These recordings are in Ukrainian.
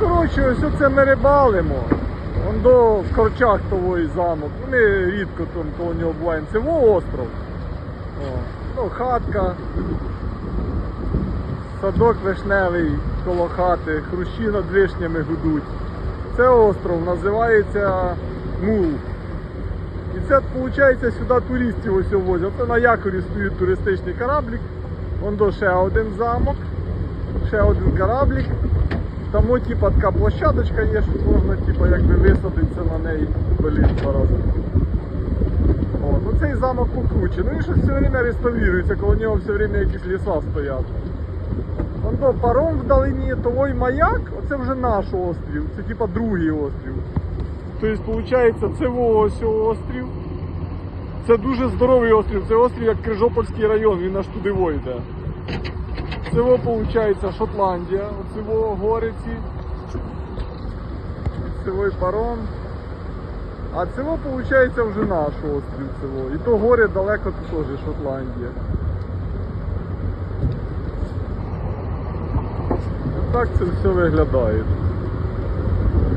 коротше, ось оце ми рибалимо. Он до корчах того замок. Ми рідко там коло нього буваємо. Це во остров. О, ну, хатка. Садок вишневий коло хати, хрущі над вишнями гудуть. Це остров називається Мул. І це виходить сюди туристів ось возять. Це на якорі стоїть туристичний кораблік. Вон до ще один замок, ще один кораблік. Там о, типа така площадочка є, що можна типа, якби висадитися на неї блін, два рази. О, ну цей замок покруче. Ну і що все время реставрується, коло нього все время якісь ліса стоять. Вон до паром вдалині, й маяк, оце вже наш острів, це типа другий острів. Тобто, виходить, це ось острів. Це дуже здоровий острів, це острів як Крижопольський район, він аж туди войде. Це виходить, Шотландія, оце гори ці. Це во паром. А це виходить, вже наш острів. Во. І то горе далеко тут теж Шотландія. Так це все виглядає.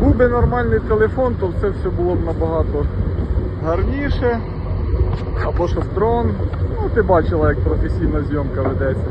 Був би нормальний телефон, то це все було б набагато гарніше. Або ж дрон. Ну, ти бачила, як професійна зйомка ведеться.